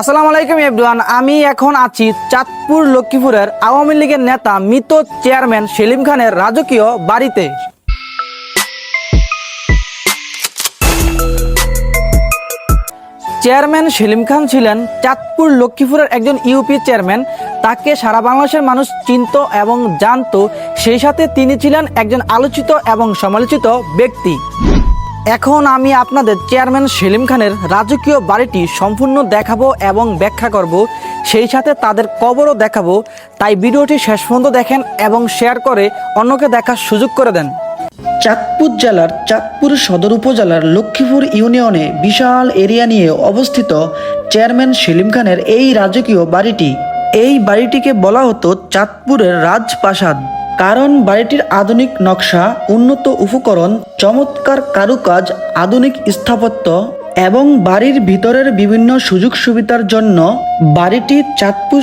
আসসালামু আলাইকুম এভরিওয়ান, আমি এখন আছি চাঁদপুর লক্ষ্মীপুরের আওয়ামী লীগের নেতা মৃত চেয়ারম্যান সেলিম খানের রাজকীয় বাড়িতে। চেয়ারম্যান সেলিম খান ছিলেন চাঁদপুর লক্ষ্মীপুরের একজন ইউপি চেয়ারম্যান। তাকে সারা বাংলাদেশের মানুষ চিনত এবং জানতো। সেই সাথে তিনি ছিলেন একজন আলোচিত এবং সমালোচিত ব্যক্তি। এখন আমি আপনাদের চেয়ারম্যান সেলিম খানের রাজকীয় বাড়িটি সম্পূর্ণ দেখাবো এবং ব্যাখ্যা করব। সেই সাথে তাদের কবরও দেখাবো। তাই ভিডিওটি শেষ পর্যন্ত দেখেন এবং শেয়ার করে অন্যকে দেখার সুযোগ করে দেন। চাঁদপুর জেলার চাঁদপুর সদর উপজেলার লক্ষ্মীপুর ইউনিয়নে বিশাল এরিয়া নিয়ে অবস্থিত চেয়ারম্যান সেলিম খানের এই রাজকীয় বাড়িটি। এই বাড়িটিকে বলা হতো চাঁদপুরের রাজপ্রাসাদ। কারণ বাড়িটির আধুনিক নকশা, উন্নত উপকরণ, চমৎকার কারুকাজ, আধুনিক স্থাপত্য এবং বাড়ির ভিতরের বিভিন্ন সুযোগ সুবিধার জন্য বাড়িটি চাঁদপুর